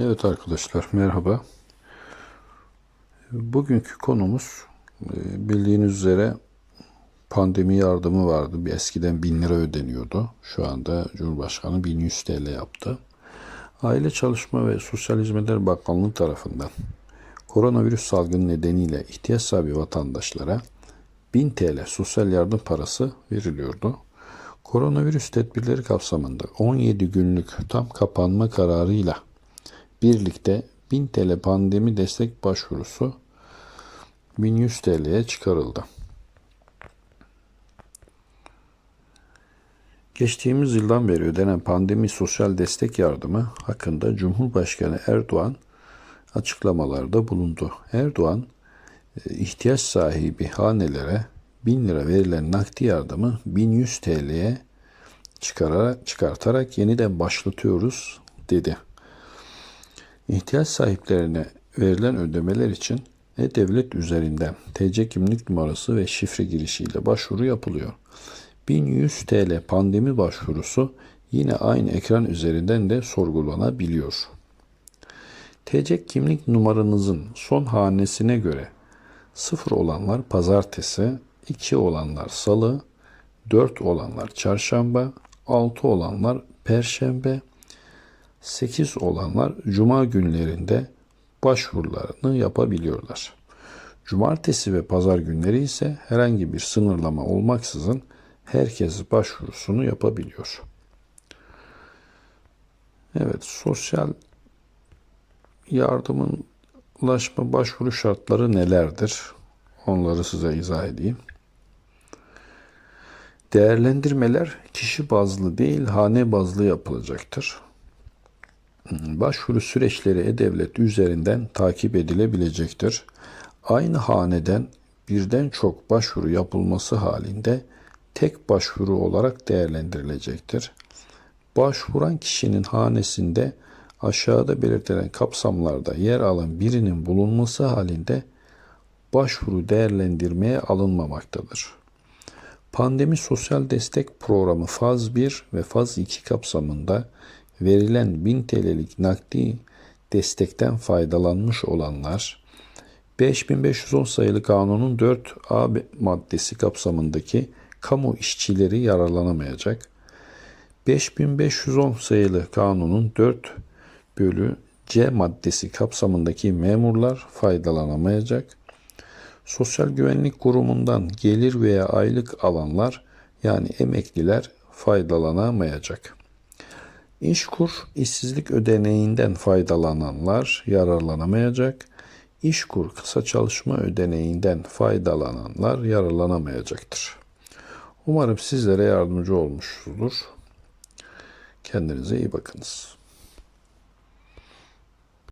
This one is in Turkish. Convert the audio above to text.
Evet arkadaşlar merhaba. Bugünkü konumuz e, bildiğiniz üzere pandemi yardımı vardı. Bir eskiden 1000 lira ödeniyordu. Şu anda Cumhurbaşkanı 1100 TL yaptı. Aile Çalışma ve Sosyal Hizmetler Bakanlığı tarafından koronavirüs salgını nedeniyle ihtiyaç sahibi vatandaşlara 1000 TL sosyal yardım parası veriliyordu. Koronavirüs tedbirleri kapsamında 17 günlük tam kapanma kararıyla birlikte 1000 TL pandemi destek başvurusu 1100 TL'ye çıkarıldı. Geçtiğimiz yıldan beri ödenen pandemi sosyal destek yardımı hakkında Cumhurbaşkanı Erdoğan açıklamalarda bulundu. Erdoğan e, ihtiyaç sahibi hanelere 1000 lira verilen nakdi yardımı 1100 TL'ye çıkararak, çıkartarak yeniden başlatıyoruz dedi. İhtiyaç sahiplerine verilen ödemeler için e-devlet üzerinden TC kimlik numarası ve şifre girişiyle başvuru yapılıyor. 1100 TL pandemi başvurusu yine aynı ekran üzerinden de sorgulanabiliyor. TC kimlik numaranızın son hanesine göre 0 olanlar pazartesi, 2 olanlar salı, 4 olanlar çarşamba, 6 olanlar perşembe, 8 olanlar cuma günlerinde başvurularını yapabiliyorlar. Cumartesi ve pazar günleri ise herhangi bir sınırlama olmaksızın herkes başvurusunu yapabiliyor. Evet, sosyal yardımın ulaşma başvuru şartları nelerdir? Onları size izah edeyim. Değerlendirmeler kişi bazlı değil, hane bazlı yapılacaktır. Başvuru süreçleri e-devlet üzerinden takip edilebilecektir. Aynı haneden birden çok başvuru yapılması halinde tek başvuru olarak değerlendirilecektir. Başvuran kişinin hanesinde aşağıda belirtilen kapsamlarda yer alan birinin bulunması halinde başvuru değerlendirmeye alınmamaktadır. Pandemi Sosyal Destek Programı Faz 1 ve Faz 2 kapsamında verilen 1000 TL'lik nakdi destekten faydalanmış olanlar 5510 sayılı kanunun 4A maddesi kapsamındaki kamu işçileri yararlanamayacak. 5510 sayılı kanunun 4 bölü C maddesi kapsamındaki memurlar faydalanamayacak. Sosyal Güvenlik Kurumu'ndan gelir veya aylık alanlar yani emekliler faydalanamayacak. İşkur işsizlik ödeneğinden faydalananlar yararlanamayacak. İşkur kısa çalışma ödeneğinden faydalananlar yararlanamayacaktır. Umarım sizlere yardımcı olmuştur. Kendinize iyi bakınız.